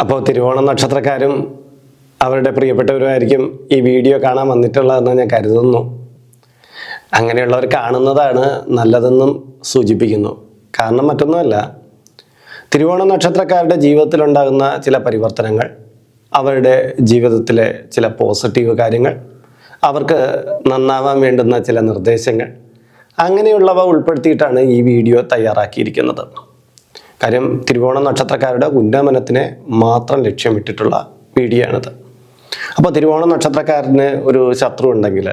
അപ്പോൾ തിരുവോണം നക്ഷത്രക്കാരും അവരുടെ പ്രിയപ്പെട്ടവരുമായിരിക്കും ഈ വീഡിയോ കാണാൻ വന്നിട്ടുള്ളതെന്ന് ഞാൻ കരുതുന്നു. അങ്ങനെയുള്ളവർ കാണുന്നതാണ് നല്ലതെന്നും സൂചിപ്പിക്കുന്നു. കാരണം മറ്റൊന്നുമല്ല തിരുവോണ നക്ഷത്രക്കാരുടെ ജീവിതത്തിലുണ്ടാകുന്ന ചില പരിവർത്തനങ്ങൾ അവരുടെ ജീവിതത്തിലെ ചില പോസിറ്റീവ് കാര്യങ്ങൾ അവർക്ക് നന്നാവാൻ വേണ്ടുന്ന ചില നിർദ്ദേശങ്ങൾ അങ്ങനെയുള്ളവ ഉൾപ്പെടുത്തിയിട്ടാണ് ഈ വീഡിയോ തയ്യാറാക്കിയിരിക്കുന്നത്. കാര്യം തിരുവോണം നക്ഷത്രക്കാരുടെ ഉന്നമനത്തിനെ മാത്രം ലക്ഷ്യമിട്ടിട്ടുള്ള വീഡിയോ ആണിത് അപ്പോൾ തിരുവോണം നക്ഷത്രക്കാരന് ഒരു ശത്രു ഉണ്ടെങ്കിൽ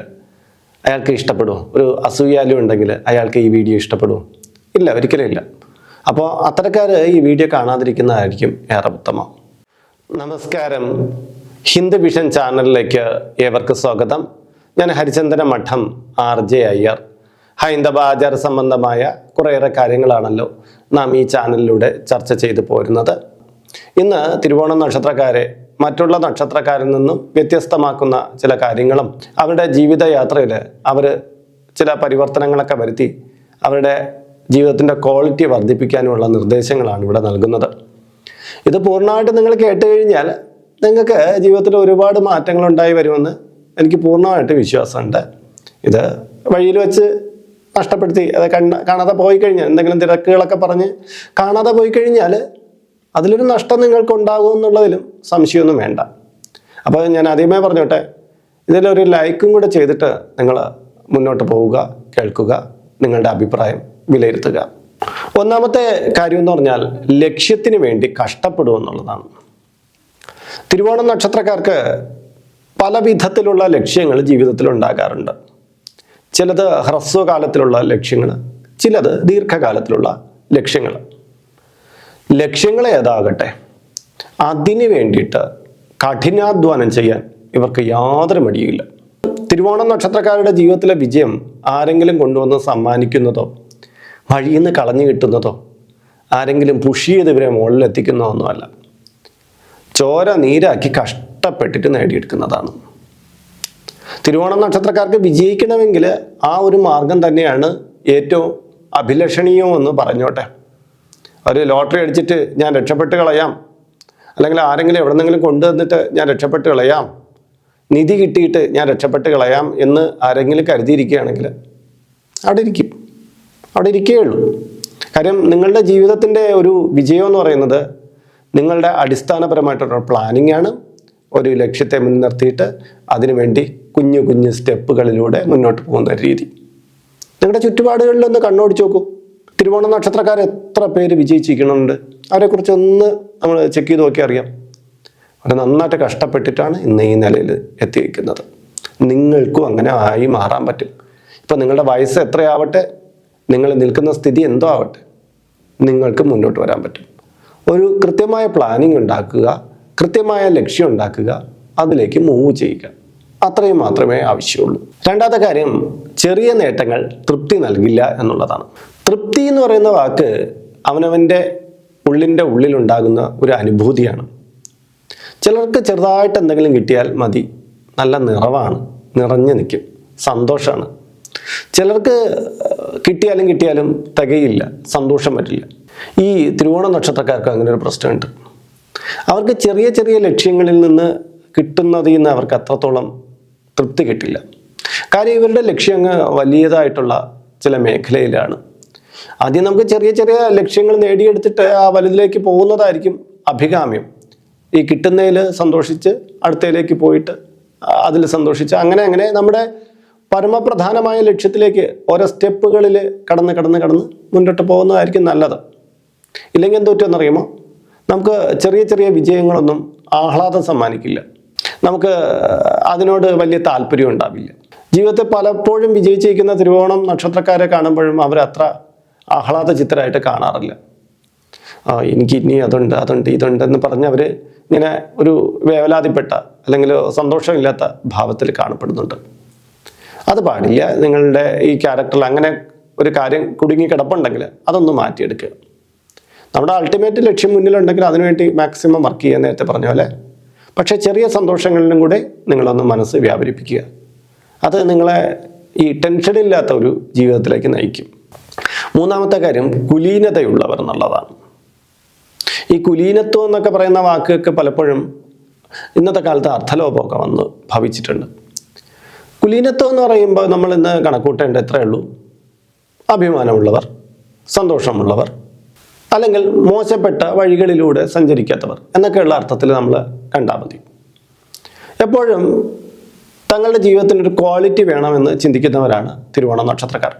അയാൾക്ക് ഇഷ്ടപ്പെടും ഒരു അസൂയാലു ഉണ്ടെങ്കിൽ അയാൾക്ക് ഈ വീഡിയോ ഇഷ്ടപ്പെടും ഇല്ല ഒരിക്കലും ഇല്ല. അപ്പോൾ അത്തരക്കാർ ഈ വീഡിയോ കാണാതിരിക്കുന്നതായിരിക്കും ഏറെ ഉത്തമം. നമസ്കാരം. ഹിന്ദു വിഷൻ ചാനലിലേക്ക് ഏവർക്ക് സ്വാഗതം. ഞാൻ ഹരിചന്ദന മഠം ആർ ജെ അയ്യർ. ഹൈന്ദവ ആചാര സംബന്ധമായ കുറേയേറെ കാര്യങ്ങളാണല്ലോ നാം ഈ ചാനലിലൂടെ ചർച്ച ചെയ്തു പോരുന്നത്. ഇന്ന് തിരുവോണം നക്ഷത്രക്കാരെ മറ്റുള്ള നക്ഷത്രക്കാരിൽ നിന്നും വ്യത്യസ്തമാക്കുന്ന ചില കാര്യങ്ങളും അവരുടെ ജീവിതയാത്രയിൽ അവർ ചില പരിവർത്തനങ്ങളൊക്കെ വരുത്തി അവരുടെ ജീവിതത്തിന്റെ ക്വാളിറ്റി വർദ്ധിപ്പിക്കാനുമുള്ള നിർദ്ദേശങ്ങളാണ് ഇവിടെ നൽകുന്നത്. ഇത് പൂർണമായിട്ട് നിങ്ങൾ കേട്ട് കഴിഞ്ഞാൽ നിങ്ങൾക്ക് ജീവിതത്തിൽ ഒരുപാട് മാറ്റങ്ങൾ ഉണ്ടായി വരുമെന്ന് എനിക്ക് പൂർണമായിട്ട് വിശ്വാസമുണ്ട്. ഇത് വഴിയിൽ വെച്ച് നഷ്ടപ്പെടുത്തി അത് കണ്ട കാണാതെ പോയി കഴിഞ്ഞാൽ എന്തെങ്കിലും തിരക്കുകളൊക്കെ പറഞ്ഞ് കാണാതെ പോയി കഴിഞ്ഞാൽ അതിലൊരു നഷ്ടം നിങ്ങൾക്ക് ഉണ്ടാകും എന്നുള്ളതിലും സംശയമൊന്നും വേണ്ട. അപ്പോൾ ഞാൻ ആദ്യമേ പറഞ്ഞോട്ടെ ഇതിലൊരു ലൈക്കും കൂടെ ചെയ്തിട്ട് നിങ്ങൾ മുന്നോട്ട് പോവുക കേൾക്കുക നിങ്ങളുടെ അഭിപ്രായം വിലയിരുത്തുക. ഒന്നാമത്തെ കാര്യം എന്ന് പറഞ്ഞാൽ ലക്ഷ്യത്തിന് വേണ്ടി കഷ്ടപ്പെടുക എന്നുള്ളതാണ്. തിരുവോണം നക്ഷത്രക്കാർക്ക് പല വിധത്തിലുള്ള ലക്ഷ്യങ്ങൾ ജീവിതത്തിൽ ഉണ്ടാകാറുണ്ട്. ചിലത് ഹ്രസ്വകാലത്തിലുള്ള ലക്ഷ്യങ്ങൾ ചിലത് ദീർഘകാലത്തിലുള്ള ലക്ഷ്യങ്ങൾ ലക്ഷ്യങ്ങൾ ഏതാകട്ടെ? അതിന് വേണ്ടിയിട്ട് കഠിനാധ്വാനം ചെയ്യാൻ ഇവർക്ക് യാതൊരു മടിയുമില്ല. തിരുവോണം നക്ഷത്രക്കാരുടെ ജീവിതത്തിലെ വിജയം ആരെങ്കിലും കൊണ്ടുവന്ന് സമ്മാനിക്കുന്നതോ വഴിയിൽ നിന്ന് കളഞ്ഞു കിട്ടുന്നതോ ആരെങ്കിലും പുഷ് ചെയ്ത് ഇവരെ മുകളിലെത്തിക്കുന്നതോ ഒന്നുമല്ല. ചോര നീരാക്കി കഷ്ടപ്പെട്ടിട്ട് നേടിയെടുക്കുന്നതാണ്. തിരുവോണം നക്ഷത്രക്കാർക്ക് വിജയിക്കണമെങ്കിൽ ആ ഒരു മാർഗം തന്നെയാണ് ഏറ്റവും അഭിലഷണീയമെന്ന് പറഞ്ഞോട്ടെ. ഒരു ലോട്ടറി അടിച്ചിട്ട് ഞാൻ രക്ഷപ്പെട്ട് കളയാം. അല്ലെങ്കിൽ ആരെങ്കിലും എവിടെന്നെങ്കിലും കൊണ്ടുവന്നിട്ട് ഞാൻ രക്ഷപ്പെട്ട് കളയാം. നിധി കിട്ടിയിട്ട് ഞാൻ രക്ഷപ്പെട്ട് കളയാം എന്ന് ആരെങ്കിലും കരുതിയിരിക്കുകയാണെങ്കിൽ അവിടെ ഇരിക്കും. അവിടെ ഇരിക്കുകയുള്ളൂ കാര്യം നിങ്ങളുടെ ജീവിതത്തിന്റെ ഒരു വിജയം എന്ന് പറയുന്നത് നിങ്ങളുടെ അടിസ്ഥാനപരമായിട്ടുള്ള പ്ലാനിങ് ആണ്. ഒരു ലക്ഷ്യത്തെ മുൻനിർത്തിയിട്ട് അതിനുവേണ്ടി കുഞ്ഞു കുഞ്ഞു സ്റ്റെപ്പുകളിലൂടെ മുന്നോട്ട് പോകുന്ന രീതി. നിങ്ങളുടെ ചുറ്റുപാടുകളിലൊന്ന് കണ്ണോടിച്ച് നോക്കൂ. തിരുവോണ നക്ഷത്രക്കാർ എത്ര പേര് വിജയിച്ചിരിക്കുന്നുണ്ട്? അവരെക്കുറിച്ച് ഒന്ന് നമ്മൾ ചെക്ക് ചെയ്ത് നോക്കി അറിയാം. അവർ നന്നായിട്ട് കഷ്ടപ്പെട്ടിട്ടാണ് ഇന്ന് ഈ നിലയിൽ എത്തിയിരിക്കുന്നത്. നിങ്ങൾക്കും അങ്ങനെ ആയി മാറാൻ പറ്റും. ഇപ്പം നിങ്ങളുടെ വയസ്സ് എത്രയാവട്ടെ? നിങ്ങൾ നിൽക്കുന്ന സ്ഥിതി എന്തോ ആവട്ടെ? നിങ്ങൾക്ക് മുന്നോട്ട് വരാൻ പറ്റും. ഒരു കൃത്യമായ പ്ലാനിങ് ഉണ്ടാക്കുക കൃത്യമായ ലക്ഷ്യം ഉണ്ടാക്കുക അതിലേക്ക് മൂവ് ചെയ്യുക. അത്രയും മാത്രമേ ആവശ്യമുള്ളൂ. രണ്ടാമത്തെ കാര്യം ചെറിയ നേട്ടങ്ങൾ തൃപ്തി നൽകില്ല എന്നുള്ളതാണ്. തൃപ്തി എന്ന് പറയുന്ന വാക്ക് അവനവന്റെ ഉള്ളിന്റെ ഉള്ളിലുണ്ടാകുന്ന ഒരു അനുഭൂതിയാണ്. ചിലർക്ക് ചെറുതായിട്ട് എന്തെങ്കിലും കിട്ടിയാൽ മതി. നല്ല നിറവാണ് നിറഞ്ഞു നിൽക്കും സന്തോഷമാണ് ചിലർക്ക് കിട്ടിയാലും കിട്ടിയാലും തികയില്ല സന്തോഷം പറ്റില്ല ഈ തിരുവോണ നക്ഷത്രക്കാർക്ക് അങ്ങനെ ഒരു പ്രശ്നമുണ്ട്. അവർക്ക് ചെറിയ ചെറിയ ലക്ഷ്യങ്ങളിൽ നിന്ന് കിട്ടുന്നതിൽ നിന്ന് അവർക്ക് അത്രത്തോളം തൃപ്തി കിട്ടില്ല. കാര്യം ഇവരുടെ ലക്ഷ്യം വലിയതായിട്ടുള്ള ചില മേഖലയിലാണ്. ആദ്യം നമുക്ക് ചെറിയ ചെറിയ ലക്ഷ്യങ്ങൾ നേടിയെടുത്തിട്ട് ആ വലുതിലേക്ക് പോകുന്നതായിരിക്കും അഭികാമ്യം. ഈ കിട്ടുന്നതിൽ സന്തോഷിച്ച് അടുത്തതിലേക്ക് പോയിട്ട് അതിൽ സന്തോഷിച്ച് അങ്ങനെ അങ്ങനെ നമ്മുടെ പരമപ്രധാനമായ ലക്ഷ്യത്തിലേക്ക് ഓരോ സ്റ്റെപ്പുകളിൽ കടന്ന് കടന്ന് കടന്ന് മുന്നോട്ട് പോകുന്നതായിരിക്കും നല്ലത്. ഇല്ലെങ്കിൽ എന്ത് പറ്റുമെന്നറിയുമോ നമുക്ക് ചെറിയ ചെറിയ വിജയങ്ങളൊന്നും ആഹ്ലാദം സമ്മാനിക്കില്ല. നമുക്ക് അതിനോട് വലിയ താല്പര്യം ഉണ്ടാവില്ല. ജീവിതത്തെ പലപ്പോഴും വിജയിച്ചിരിക്കുന്ന തിരുവോണം നക്ഷത്രക്കാരെ കാണുമ്പോഴും അവരത്ര ആഹ്ലാദ ചിത്രമായിട്ട് കാണാറില്ല. എനിക്ക് ഇനി അതുണ്ട് അതുണ്ട് ഇതുണ്ട് എന്ന് പറഞ്ഞ് അവർ ഇങ്ങനെ ഒരു വേവലാതിപ്പെട്ട അല്ലെങ്കിൽ സന്തോഷമില്ലാത്ത ഭാവത്തിൽ കാണപ്പെടുന്നുണ്ട്. അത് പാടില്ല നിങ്ങളുടെ ഈ ക്യാരക്ടറിൽ അങ്ങനെ ഒരു കാര്യം കുടുങ്ങി കിടപ്പുണ്ടെങ്കിൽ അതൊന്ന് മാറ്റിയെടുക്കുക. നമ്മുടെ അൾട്ടിമേറ്റ് ലക്ഷ്യം മുന്നിലുണ്ടെങ്കിൽ അതിനുവേണ്ടി മാക്സിമം വർക്ക് ചെയ്യാൻ നേരത്തെ പറഞ്ഞ പോലെ. പക്ഷേ ചെറിയ സന്തോഷങ്ങളിലും കൂടെ നിങ്ങളൊന്ന് മനസ്സ് വ്യാപരിപ്പിക്കുക. അത് നിങ്ങളെ ഈ ടെൻഷനില്ലാത്ത ഒരു ജീവിതത്തിലേക്ക് നയിക്കും. മൂന്നാമത്തെ കാര്യം കുലീനതയുള്ളവർ എന്നുള്ളതാണ്. ഈ കുലീനത്വം എന്നൊക്കെ പറയുന്ന വാക്കൊക്കെ പലപ്പോഴും ഇന്നത്തെ കാലത്ത് അർത്ഥലോപമൊക്കെ വന്ന് ഭവിച്ചിട്ടുണ്ട്. കുലീനത്വം എന്ന് പറയുമ്പോൾ നമ്മൾ ഇന്ന് കണക്കൂട്ടേണ്ട എത്രയേ ഉള്ളൂ. അഭിമാനമുള്ളവർ സന്തോഷമുള്ളവർ അല്ലെങ്കിൽ മോശപ്പെട്ട വഴികളിലൂടെ സഞ്ചരിക്കാത്തവർ എന്നൊക്കെയുള്ള അർത്ഥത്തിൽ നമ്മൾ കണ്ടാൽ മതി. എപ്പോഴും തങ്ങളുടെ ജീവിതത്തിന് ഒരു ക്വാളിറ്റി വേണമെന്ന് ചിന്തിക്കുന്നവരാണ് തിരുവോണ നക്ഷത്രക്കാർ.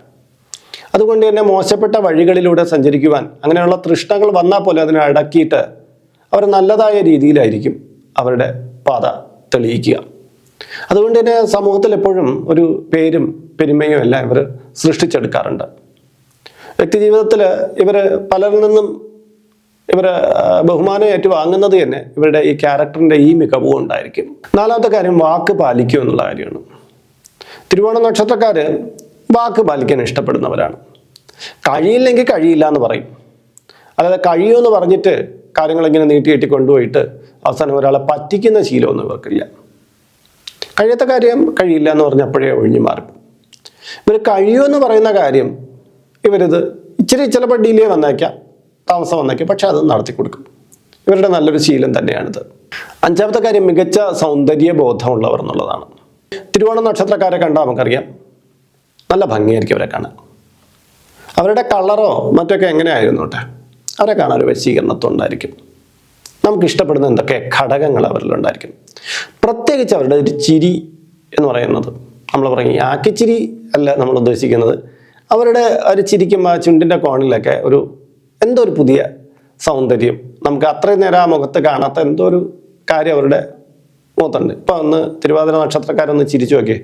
അതുകൊണ്ട് തന്നെ മോശപ്പെട്ട വഴികളിലൂടെ സഞ്ചരിക്കുവാൻ അങ്ങനെയുള്ള തൃഷ്ണകൾ വന്നാൽ പോലും അതിനെ അടക്കിയിട്ട് അവർ നല്ലതായ രീതിയിലായിരിക്കും അവരുടെ പാത തെളിയിക്കുക. അതുകൊണ്ട് തന്നെ സമൂഹത്തിൽ എപ്പോഴും ഒരു പേരും പെരുമയും എല്ലാം ഇവർ സൃഷ്ടിച്ചെടുക്കാറുണ്ട്. വ്യക്തി ജീവിതത്തിൽ ഇവർ പലരിൽ നിന്നും ഇവർ ബഹുമാനം ഏറ്റുവാങ്ങുന്നത് തന്നെ ഇവരുടെ ഈ ക്യാരക്ടറിന്റെ ഈ മികവും ഉണ്ടായിരിക്കും നാലാമത്തെ കാര്യം വാക്ക് പാലിക്കും എന്നുള്ള കാര്യമാണ്. തിരുവോണ നക്ഷത്രക്കാർ വാക്ക് പാലിക്കാൻ ഇഷ്ടപ്പെടുന്നവരാണ്. കഴിയില്ലെങ്കിൽ കഴിയില്ല എന്ന് പറയും. അതായത് കഴിയുമെന്ന് പറഞ്ഞിട്ട് കാര്യങ്ങൾ ഇങ്ങനെ നീട്ടി കെട്ടി കൊണ്ടുപോയിട്ട് അവസാനം ഒരാളെ പറ്റിക്കുന്ന ശീലമൊന്നും ഇവർക്കില്ല. കഴിയാത്ത കാര്യം കഴിയില്ല എന്ന് പറഞ്ഞപ്പോഴേ ഒഴിഞ്ഞു മാറും. ഇവർ കഴിയുമെന്ന് പറയുന്ന കാര്യം ഇവരിത് ഇച്ചിരി ചിലപ്പോൾ ഡിലേ വന്നേക്കാം. താമസം വന്നേക്കാം പക്ഷെ അത് നടത്തി കൊടുക്കും. ഇവരുടെ നല്ലൊരു ശീലം തന്നെയാണിത്. അഞ്ചാമത്തെ കാര്യം മികച്ച സൗന്ദര്യ ബോധമുള്ളവർ എന്നുള്ളതാണ്. തിരുവോണ നക്ഷത്രക്കാരെ കണ്ടാൽ നമുക്കറിയാം. നല്ല ഭംഗിയായിരിക്കും അവരെ കാണാൻ. അവരുടെ കളറോ മറ്റൊക്കെ എങ്ങനെയായിരുന്നോട്ടെ അവരെ കാണാൻ ഒരു വശീകരണത്തുണ്ടായിരിക്കും നമുക്ക് ഇഷ്ടപ്പെടുന്ന എന്തൊക്കെ ഘടകങ്ങൾ അവരിലുണ്ടായിരിക്കും പ്രത്യേകിച്ച് അവരുടെ ഒരു ചിരി എന്ന് പറയുന്നത്. നമ്മൾ പറയും ആക്കിച്ചിരി അല്ല നമ്മൾ ഉദ്ദേശിക്കുന്നത്. അവരുടെ ഒരു ചിരിക്കുമ്പോൾ ആ ചുണ്ടിന്റെ കോണിലൊക്കെ ഒരു എന്തോ ഒരു പുതിയ സൗന്ദര്യം. നമുക്ക് അത്രയും നേരം ആ മുഖത്ത് കാണാത്ത എന്തോ ഒരു കാര്യം അവരുടെ മുഖത്തുണ്ട്. ഇപ്പൊ ഒന്ന് തിരുവാതിര നക്ഷത്രക്കാരൊന്ന് ചിരിച്ചു നോക്കിയേ.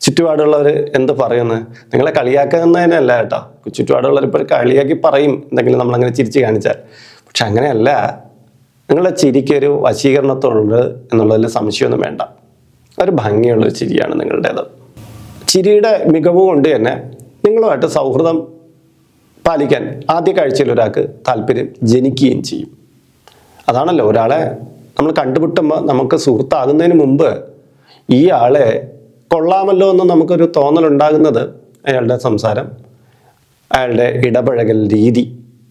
ചുറ്റുപാടുള്ളവർ എന്ത് പറയുന്നത് നിങ്ങളെ കളിയാക്കുന്നതിനല്ല കേട്ടോ. ചുറ്റുപാടുള്ളവർ ഇപ്പോൾ കളിയാക്കി പറയും. എന്തെങ്കിലും നമ്മളങ്ങനെ ചിരിച്ച് കാണിച്ചാൽ. പക്ഷെ അങ്ങനെയല്ല. നിങ്ങളുടെ ചിരിക്കൊരു വശീകരണത്തുണ്ട് എന്നുള്ളതിൽ സംശയമൊന്നും വേണ്ട. ഒരു ഭംഗിയുള്ളൊരു ചിരിയാണ് നിങ്ങളുടേത്. ചിരിയുടെ മികവ് കൊണ്ട് തന്നെ നിങ്ങളുമായിട്ട് സൗഹൃദം പാലിക്കാൻ ആദ്യ കാഴ്ചയിൽ ഒരാൾക്ക് താല്പര്യം ജനിക്കുകയും ചെയ്യും. അതാണല്ലോ ഒരാളെ നമ്മൾ കണ്ടുപിട്ടുമ്പോൾ നമുക്ക് സുഹൃത്താകുന്നതിന് മുമ്പ് ഈ ആളെ കൊള്ളാമല്ലോ എന്ന് നമുക്കൊരു തോന്നലുണ്ടാകുന്നത് അയാളുടെ സംസാരം അയാളുടെ ഇടപഴകൽ രീതി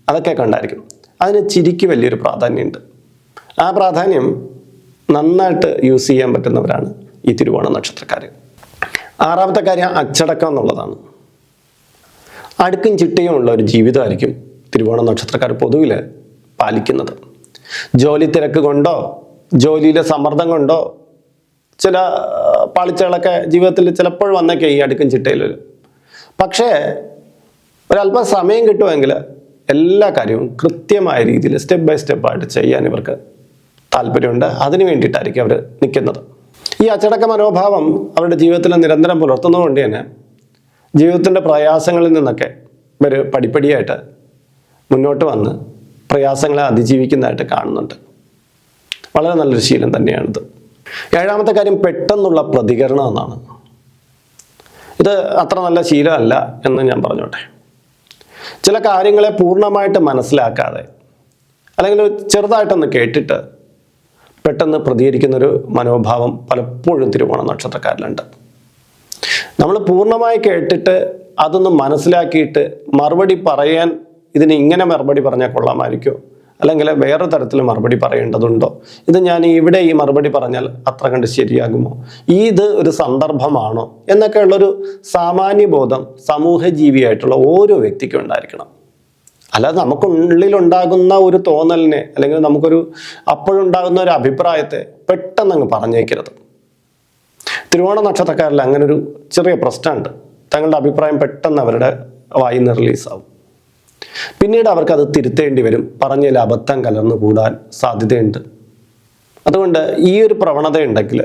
അതൊക്കെ കണ്ടായിരിക്കും. അതിന് ചിരിക്ക് വലിയൊരു പ്രാധാന്യമുണ്ട്. ആ പ്രാധാന്യം നന്നായിട്ട് യൂസ് ചെയ്യാൻ പറ്റുന്നവരാണ് ഈ തിരുവോണ നക്ഷത്രക്കാർ ആറാമത്തെ കാര്യം അച്ചടക്കം എന്നുള്ളതാണ്. അടുക്കും ചിട്ടയും ഉള്ള ഒരു ജീവിതമായിരിക്കും തിരുവോണ നക്ഷത്രക്കാർ പൊതുവിൽ പാലിക്കുന്നത്. ജോലി തിരക്ക് കൊണ്ടോ ജോലിയിലെ സമ്മർദ്ദം കൊണ്ടോ ചില പാളിച്ചകളൊക്കെ ജീവിതത്തിൽ ചിലപ്പോൾ വന്നൊക്കെ ഈ അടുക്കും ചിട്ടയിൽ പക്ഷേ ഒരല്പം സമയം കിട്ടുമെങ്കിൽ എല്ലാ കാര്യവും കൃത്യമായ രീതിയിൽ സ്റ്റെപ്പ് ബൈ സ്റ്റെപ്പായിട്ട് ചെയ്യാൻ ഇവർക്ക് താല്പര്യമുണ്ട്. അതിന് വേണ്ടിയിട്ടായിരിക്കും അവർ നിൽക്കുന്നത്. ഈ അച്ചടക്ക മനോഭാവം അവരുടെ ജീവിതത്തിൽ നിരന്തരം പുലർത്തുന്നതുകൊണ്ട് തന്നെ ജീവിതത്തിന്റെ പ്രയാസങ്ങളിൽ നിന്നൊക്കെ ഇവർ പടിപ്പടിയായിട്ട് മുന്നോട്ട് വന്ന് പ്രയാസങ്ങളെ അതിജീവിക്കുന്നതായിട്ട് കാണുന്നുണ്ട്. വളരെ നല്ലൊരു ശീലം തന്നെയാണിത്. ഏഴാമത്തെ കാര്യം പെട്ടെന്നുള്ള പ്രതികരണം എന്നാണ്. ഇത് അത്ര നല്ല ശീലമല്ല എന്ന് ഞാൻ പറഞ്ഞോട്ടെ. ചില കാര്യങ്ങളെ പൂർണമായിട്ട് മനസ്സിലാക്കാതെ അല്ലെങ്കിൽ ചെറുതായിട്ടൊന്ന് കേട്ടിട്ട് പെട്ടെന്ന് പ്രതികരിക്കുന്നൊരു മനോഭാവം പലപ്പോഴും തിരുവോണ നക്ഷത്രക്കാരിലുണ്ട് നമ്മൾ പൂർണമായി കേട്ടിട്ട് അതൊന്ന് മനസ്സിലാക്കിയിട്ട് മറുപടി പറയാൻ ഇതിന് ഇങ്ങനെ മറുപടി പറഞ്ഞാൽ കൊള്ളാമായിരിക്കോ. അല്ലെങ്കിൽ വേറെ തരത്തിൽ മറുപടി പറയേണ്ടതുണ്ടോ? ഇത് ഞാൻ ഇവിടെ ഈ മറുപടി പറഞ്ഞാൽ അത്ര കണ്ട് ശരിയാകുമോ? ഈ ഇത് ഒരു സന്ദർഭമാണോ? എന്നൊക്കെയുള്ളൊരു സാമാന്യ ബോധം സമൂഹ ജീവിയായിട്ടുള്ള ഓരോ വ്യക്തിക്കും ഉണ്ടായിരിക്കണം. അല്ലാതെ നമുക്കുള്ളിലുണ്ടാകുന്ന ഒരു തോന്നലിനെ അല്ലെങ്കിൽ നമുക്കൊരു അപ്പോഴുണ്ടാകുന്ന ഒരു അഭിപ്രായത്തെ പെട്ടെന്ന് അങ്ങ് പറഞ്ഞേക്കരുത്. തിരുവോണ നക്ഷത്രക്കാരിൽ അങ്ങനെ ഒരു ചെറിയ പ്രശ്നമുണ്ട്. തങ്ങളുടെ അഭിപ്രായം പെട്ടെന്ന് അവരുടെ വായിൽ നിന്ന് റിലീസാവും. പിന്നീട് അവർക്കത് തിരുത്തേണ്ടി വരും. പറഞ്ഞതിൽ അബദ്ധം കലർന്നു കൂടാൻ സാധ്യതയുണ്ട്. അതുകൊണ്ട് ഈ ഒരു പ്രവണത ഉണ്ടെങ്കിൽ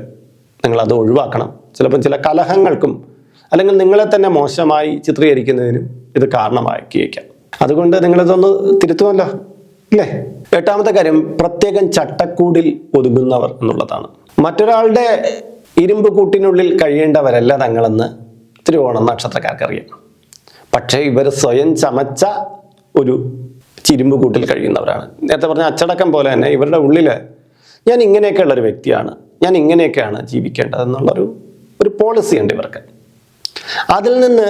നിങ്ങളത് ഒഴിവാക്കണം. ചിലപ്പോൾ ചില കലഹങ്ങൾക്കും അല്ലെങ്കിൽ നിങ്ങളെ തന്നെ മോശമായി ചിത്രീകരിക്കുന്നതിനും ഇത് കാരണമാക്കിയേക്കാം. അതുകൊണ്ട് നിങ്ങളിതൊന്ന് തിരുത്തുമല്ലോ ഇല്ലേ എട്ടാമത്തെ കാര്യം പ്രത്യേകം ചട്ടക്കൂടിൽ ഒതുങ്ങുന്നവർ എന്നുള്ളതാണ്. മറ്റൊരാളുടെ ഇരുമ്പ് കൂട്ടിനുള്ളിൽ കഴിയേണ്ടവരല്ല തങ്ങളെന്ന് തിരുവോണം നക്ഷത്രക്കാർക്കറിയാം. പക്ഷേ ഇവർ സ്വയം ചമച്ച ഒരു ചിരുമ്പ് കൂട്ടിൽ കഴിയുന്നവരാണ്. നേരത്തെ പറഞ്ഞ അച്ചടക്കം പോലെ തന്നെ ഇവരുടെ ഉള്ളിൽ ഞാൻ ഇങ്ങനെയൊക്കെയുള്ള ഒരു വ്യക്തിയാണ് ഞാൻ ഇങ്ങനെയൊക്കെയാണ് ജീവിക്കേണ്ടത് എന്നുള്ളൊരു ഒരു പോളിസി ഉണ്ട് ഇവർക്ക്. അതിൽ നിന്ന്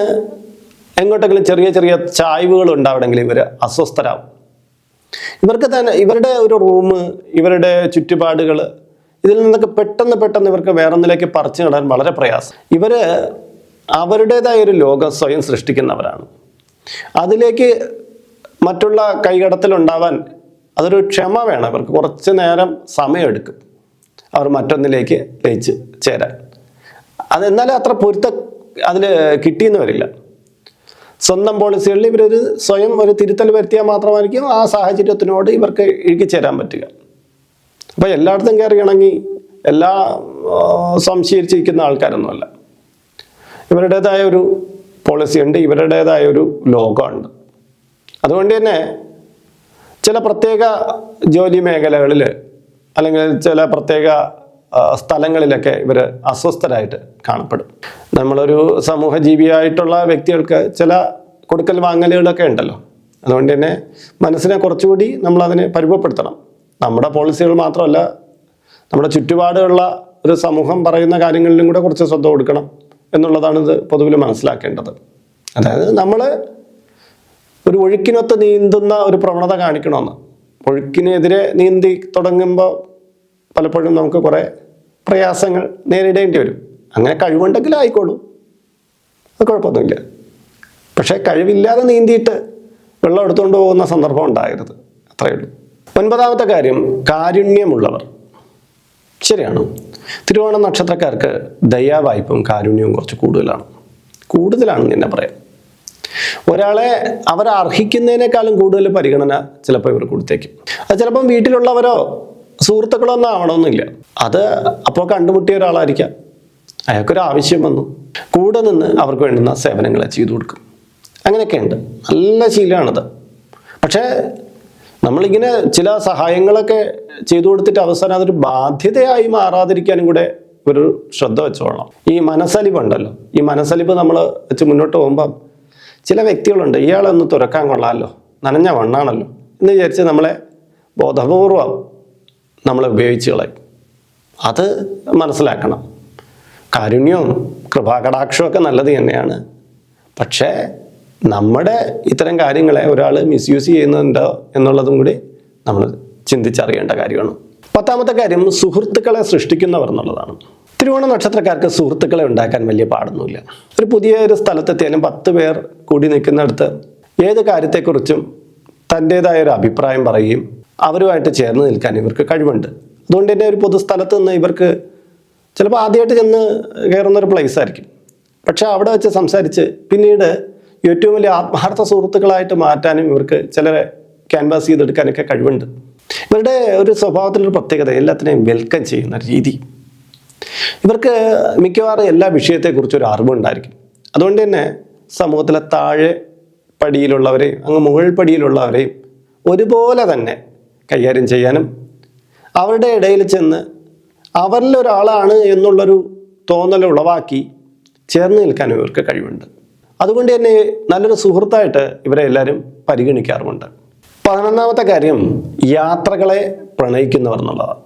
എങ്ങോട്ടെങ്കിലും ചെറിയ ചെറിയ ചായ്വുകൾ ഉണ്ടാവണമെങ്കിൽ ഇവർ അസ്വസ്ഥരാകും ഇവർക്ക് തന്നെ ഇവരുടെ ഒരു റൂം ഇവരുടെ ചുറ്റുപാടുകൾ ഇതിൽ നിന്നൊക്കെ പെട്ടെന്ന് പെട്ടെന്ന് ഇവർക്ക് വേറൊന്നിലേക്ക് പറിച്ചു നടാൻ വളരെ പ്രയാസം. ഇവർ അവരുടേതായ ഒരു ലോകം സ്വയം സൃഷ്ടിക്കുന്നവരാണ്. അതിലേക്ക് മറ്റുള്ള കൈകടത്തലുണ്ടാവാൻ അതൊരു ക്ഷമ വേണം. ഇവർക്ക് കുറച്ച് നേരം സമയമെടുക്കും. അവർ മറ്റൊന്നിലേക്ക് ലയിച്ച് ചേരാൻ. അത് അതെന്നാലും അത്ര പൊരുത്ത അതിൽ കിട്ടിയെന്ന് വരില്ല. സ്വന്തം പോളിസികളിൽ ഇവരൊരു സ്വയം ഒരു തിരുത്തൽ വരുത്തിയാൽ മാത്രമായിരിക്കും ആ സാഹചര്യത്തിനോട് ഇവർക്ക് ഇഴുകിച്ചേരാൻ പറ്റുക. അപ്പോൾ എല്ലായിടത്തും കയറി ഇണങ്ങി എല്ലാ സംശയിച്ചിരിക്കുന്ന ആൾക്കാരൊന്നുമല്ല. ഇവരുടേതായ ഒരു പോളിസി ഉണ്ട് ഇവരുടേതായ ഒരു ലോകമുണ്ട്. അതുകൊണ്ട് തന്നെ ചില പ്രത്യേക ജോലി മേഖലകളിൽ അല്ലെങ്കിൽ ചില പ്രത്യേക സ്ഥലങ്ങളിലൊക്കെ ഇവർ അസ്വസ്ഥരായിട്ട് കാണപ്പെടും. നമ്മളൊരു സമൂഹ ജീവിയായിട്ടുള്ള വ്യക്തികൾക്ക് ചില കൊടുക്കൽ വാങ്ങലുകളൊക്കെ ഉണ്ടല്ലോ. അതുകൊണ്ട് തന്നെ മനസ്സിനെ കുറച്ചുകൂടി നമ്മളതിനെ പരുവപ്പെടുത്തണം നമ്മുടെ പോളിസികൾ മാത്രമല്ല നമ്മുടെ ചുറ്റുപാടുള്ള ഒരു സമൂഹം പറയുന്ന കാര്യങ്ങളിലും കൂടെ കുറച്ച് ശ്രദ്ധ കൊടുക്കണം എന്നുള്ളതാണ് ഇത് പൊതുവിൽ മനസ്സിലാക്കേണ്ടത്. അതായത് നമ്മൾ ഒരു ഒഴുക്കിനൊത്ത് നീന്തുന്ന ഒരു പ്രവണത കാണിക്കണമെന്ന്. ഒഴുക്കിനെതിരെ നീന്തി തുടങ്ങുമ്പോൾ പലപ്പോഴും നമുക്ക് കുറേ പ്രയാസങ്ങൾ നേരിടേണ്ടി വരും. അങ്ങനെ കഴിവുണ്ടെങ്കിൽ ആയിക്കോളൂ. അത് കുഴപ്പമൊന്നുമില്ല. പക്ഷേ കഴിവില്ലാതെ നീന്തിയിട്ട് വെള്ളം എടുത്തുകൊണ്ട് പോകുന്ന സന്ദർഭം ഉണ്ടാകരുത്. അത്രയേ ഉള്ളൂ. ഒൻപതാമത്തെ കാര്യം കാരുണ്യമുള്ളവർ. ശരിയാണ്. തിരുവോണ നക്ഷത്രക്കാർക്ക് ദയാവായ്പും കാരുണ്യവും കുറച്ച് കൂടുതലാണ്. കൂടുതലാണെന്ന് തന്നെ പറയാം. ഒരാളെ അവർ അർഹിക്കുന്നതിനേക്കാളും കൂടുതൽ പരിഗണന ചിലപ്പോൾ ഇവർ കൊടുത്തേക്കും. അത് ചിലപ്പം വീട്ടിലുള്ളവരോ സുഹൃത്തുക്കളോ ഒന്നും ആവണമെന്നില്ല. അത് അപ്പോൾ കണ്ടുമുട്ടിയ ഒരാളായിരിക്കാം. അയാൾക്കൊരു ആവശ്യം വന്നു. കൂടെ നിന്ന് അവർക്ക് വേണ്ടുന്ന സേവനങ്ങളെ ചെയ്തു കൊടുക്കും. അങ്ങനെയൊക്കെ ഉണ്ട് നല്ല ശീലമാണത്. പക്ഷേ നമ്മളിങ്ങനെ ചില സഹായങ്ങളൊക്കെ ചെയ്തു കൊടുത്തിട്ട് അവസാനം അതൊരു ബാധ്യതയായി മാറാതിരിക്കാനും കൂടെ ഒരു ശ്രദ്ധ വെച്ചോളണം ഈ മനസ്സലിവുണ്ടല്ലോ ഈ മനസ്സലിവ് നമ്മൾ വെച്ച് മുന്നോട്ട് പോകുമ്പം ചില വ്യക്തികളുണ്ട് ഇയാളൊന്ന് തുറക്കാൻ കൊള്ളാമല്ലോ നനഞ്ഞ വണ്ണാണല്ലോ എന്ന് വിചാരിച്ച് നമ്മളെ ബോധപൂർവം നമ്മളെ ഉപയോഗിച്ച് കളയും. അത് മനസ്സിലാക്കണം. കാരുണ്യവും കൃപാകടാക്ഷവും ഒക്കെ നല്ലത് തന്നെയാണ്. പക്ഷേ നമ്മുടെ ഇത്തരം കാര്യങ്ങളെ ഒരാൾ മിസ്യൂസ് ചെയ്യുന്നുണ്ടോ എന്നുള്ളതും കൂടി നമ്മൾ ചിന്തിച്ചറിയേണ്ട കാര്യമാണ്. പത്താമത്തെ കാര്യം സുഹൃത്തുക്കളെ സൃഷ്ടിക്കുന്നവർ എന്നുള്ളതാണ്. തിരുവോണ നക്ഷത്രക്കാർക്ക് സുഹൃത്തുക്കളെ ഉണ്ടാക്കാൻ വലിയ പാടൊന്നുമില്ല. ഒരു പുതിയ ഒരു സ്ഥലത്തെത്തിയാലും പത്ത് പേർ കൂടി നിൽക്കുന്നിടത്ത് ഏത് കാര്യത്തെക്കുറിച്ചും തന്റേതായ ഒരു അഭിപ്രായം പറയുകയും അവരുമായിട്ട് ചേർന്ന് നിൽക്കാൻ ഇവർക്ക് കഴിവുണ്ട്. അതുകൊണ്ട് തന്നെ ഒരു പൊതുസ്ഥലത്ത് നിന്ന് ഇവർക്ക് ചിലപ്പോൾ ആദ്യമായിട്ട് ചെന്ന് കയറുന്ന ഒരു പ്ലേസ് ആയിരിക്കും. പക്ഷേ അവിടെ വെച്ച് സംസാരിച്ച് പിന്നീട് ഏറ്റവും വലിയ ആത്മാർത്ഥ സുഹൃത്തുക്കളായിട്ട് മാറ്റാനും ഇവർക്ക് ചിലരെ ക്യാൻവാസ് ചെയ്തെടുക്കാനൊക്കെ കഴിവുണ്ട്. ഇവരുടെ ഒരു സ്വഭാവത്തിലൊരു പ്രത്യേകത എല്ലാത്തിനെയും വെൽക്കം ചെയ്യുന്ന രീതി. ഇവർക്ക് മിക്കവാറും എല്ലാ വിഷയത്തെക്കുറിച്ചും ഒരു അറിവുണ്ടായിരിക്കും. അതുകൊണ്ട് തന്നെ സമൂഹത്തിലെ താഴെ പടിയിലുള്ളവരെയും അങ്ങ് മുകൾ പടിയിലുള്ളവരെയും ഒരുപോലെ തന്നെ കൈകാര്യം ചെയ്യാനും അവരുടെ ഇടയിൽ ചെന്ന് അവരിൽ ഒരാളാണ് എന്നുള്ളൊരു തോന്നൽ ഉളവാക്കി ചേർന്ന് നിൽക്കാനും ഇവർക്ക് കഴിവുണ്ട്. അതുകൊണ്ട് തന്നെ നല്ലൊരു സുഹൃത്തായിട്ട് ഇവരെ എല്ലാവരും പരിഗണിക്കാറുമുണ്ട്. പതിനൊന്നാമത്തെ കാര്യം യാത്രകളെ പ്രണയിക്കുന്നവർ എന്നുള്ളതാണ്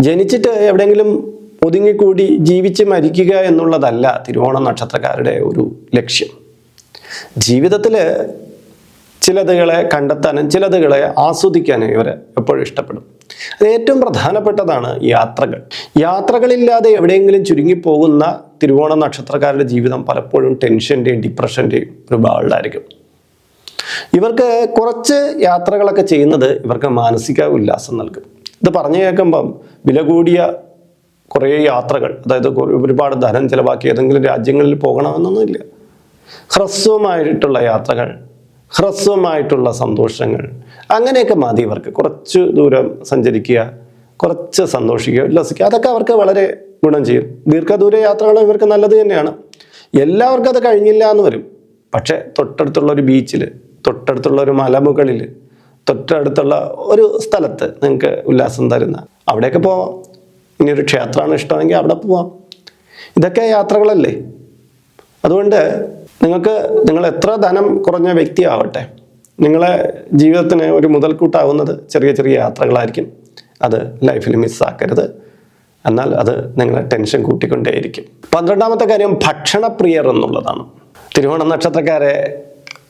ജനിച്ചിട്ട് എവിടെയെങ്കിലും ഒതുങ്ങിക്കൂടി ജീവിച്ച് മരിക്കുക എന്നുള്ളതല്ല തിരുവോണ നക്ഷത്രക്കാരുടെ ഒരു ലക്ഷ്യം. ജീവിതത്തിൽ ചിലതുകളെ കണ്ടെത്താനും ചിലതുകളെ ആസ്വദിക്കാനും ഇവർ എപ്പോഴും ഇഷ്ടപ്പെടും. അത് ഏറ്റവും പ്രധാനപ്പെട്ടതാണ് യാത്രകൾ. യാത്രകളില്ലാതെ എവിടെയെങ്കിലും ചുരുങ്ങിപ്പോകുന്ന തിരുവോണ നക്ഷത്രക്കാരുടെ ജീവിതം പലപ്പോഴും ടെൻഷന്റെയും ഡിപ്രഷന്റെയും ഒരു ബാളിലായിരിക്കും ഇവർക്ക് കുറച്ച് യാത്രകളൊക്കെ ചെയ്യുന്നത് ഇവർക്ക് മാനസിക ഉല്ലാസം നൽകും. ഇത് പറഞ്ഞു കേൾക്കുമ്പം വില കൂടിയ കുറേ യാത്രകൾ അതായത് ഒരുപാട് ധനം ചിലവാക്കി ഏതെങ്കിലും രാജ്യങ്ങളിൽ പോകണമെന്നൊന്നുമില്ല. ഹ്രസ്വമായിട്ടുള്ള യാത്രകൾ ഹ്രസ്വമായിട്ടുള്ള സന്തോഷങ്ങൾ അങ്ങനെയൊക്കെ മതി ഇവർക്ക്. കുറച്ച് ദൂരം സഞ്ചരിക്കുക കുറച്ച് സന്തോഷിക്കുക ഉല്ലസിക്കുക. അതൊക്കെ അവർക്ക് വളരെ ഗുണം ചെയ്യും. ദീർഘദൂര യാത്രകൾ ഇവർക്ക് നല്ലത് തന്നെയാണ്. എല്ലാവർക്കും അത് കഴിഞ്ഞില്ല എന്ന് വരും. പക്ഷേ തൊട്ടടുത്തുള്ള ഒരു ബീച്ചിൽ തൊട്ടടുത്തുള്ള ഒരു മലമുകളിൽ തൊട്ടടുത്തുള്ള ഒരു സ്ഥലത്ത് നിങ്ങൾക്ക് ഉല്ലാസം തരുന്ന അവിടെയൊക്കെ പോവാം. ഇനി ഒരു ക്ഷേത്രമാണ് ഇഷ്ടമെങ്കിൽ അവിടെ പോവാം. ഇതൊക്കെ യാത്രകളല്ലേ? അതുകൊണ്ട് നിങ്ങൾക്ക് നിങ്ങൾ എത്ര ധനം കുറഞ്ഞ വ്യക്തിയാവട്ടെ നിങ്ങളെ ജീവിതത്തിന് ഒരു മുതൽക്കൂട്ടാവുന്നത് ചെറിയ ചെറിയ യാത്രകളായിരിക്കും. അത് ലൈഫിൽ മിസ്സാക്കരുത്. എന്നാൽ അത് നിങ്ങളെ ടെൻഷൻ കൂട്ടിക്കൊണ്ടേയിരിക്കും. പന്ത്രണ്ടാമത്തെ കാര്യം ഭക്ഷണപ്രിയർ എന്നുള്ളതാണ്. തിരുവോണ നക്ഷത്രക്കാരെ